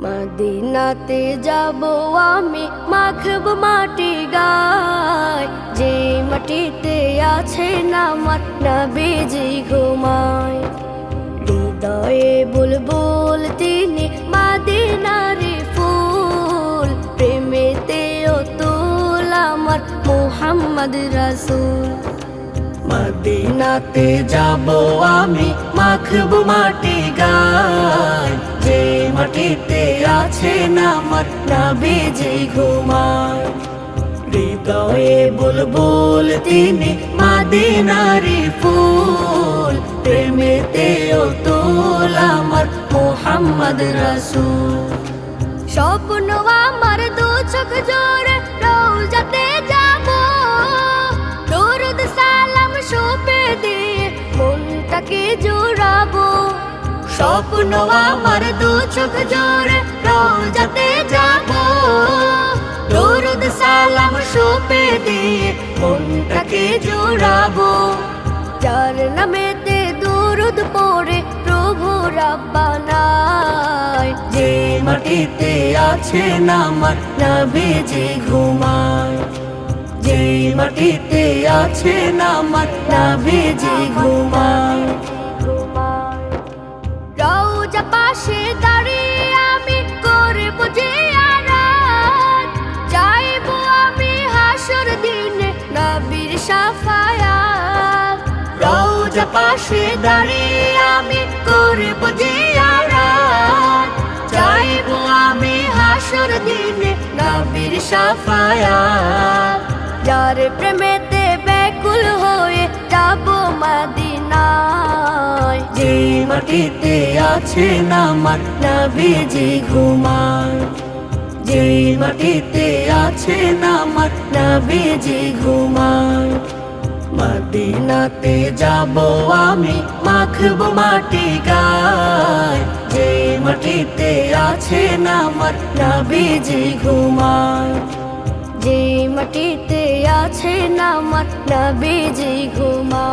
মদিনাতে যাব আমি, মাখব মাটি গায়। যে মাটিতে আছে নামার নবীজি ঘুমায়। হৃদয়ে বুলবুল তিনি, মাদিনারি ফুল। প্রেমেতে অতুল আমার মুহাম্মদ রাসূল। মদিনাতে যাব আমি, মাখব মাটি গায়। মাটিতে আছে নামার নবীজি ঘুমায়। হৃদয়ে বুলবুল তিনি, মাদিনারি ফুল। প্রেমেতে অতুল আমার মোহাম্মদ রাসূল। স্বপ্ন আমার দু চোখ জোরে রোজাতে স্বপ্ন আমার দু চোখ জোরে রোজাতে যাব। দরুদ সালাম সুপে দিয়ে মনটাকে জোড়াবো। যার নামেতে দরুদ পড়ে, প্রভু রাব্বানায় যে মাটিতে আছে নামার নবীজি ঘুমায়। যে মাটিতে আছে নামার নবীজি ঘুমায়। পাশে দাঁড়িয়ে আমি করব যে আরাত যাইব আমি হাসর দিনে নবীর সাফায়াত। রোজা পাশে দাঁড়িয়ে আমি করব জিয়ারাত চাইব আমি হাসর দিনে নবীর সাফায়াত। যার প্রেমেতে ব্যাকুল হয়ে যাব যে মাটিতে আছে নামার নবীজি ঘুমায়? যে মাটিতে আছে নামার নবীজি ঘুমায়? মদিনাতে যাব আমি, মাখব মাটি গায়। যে মাটিতে আছে নামার নবীজি ঘুমায়? যে মাটিতে আছে নামার নবীজি ঘুমা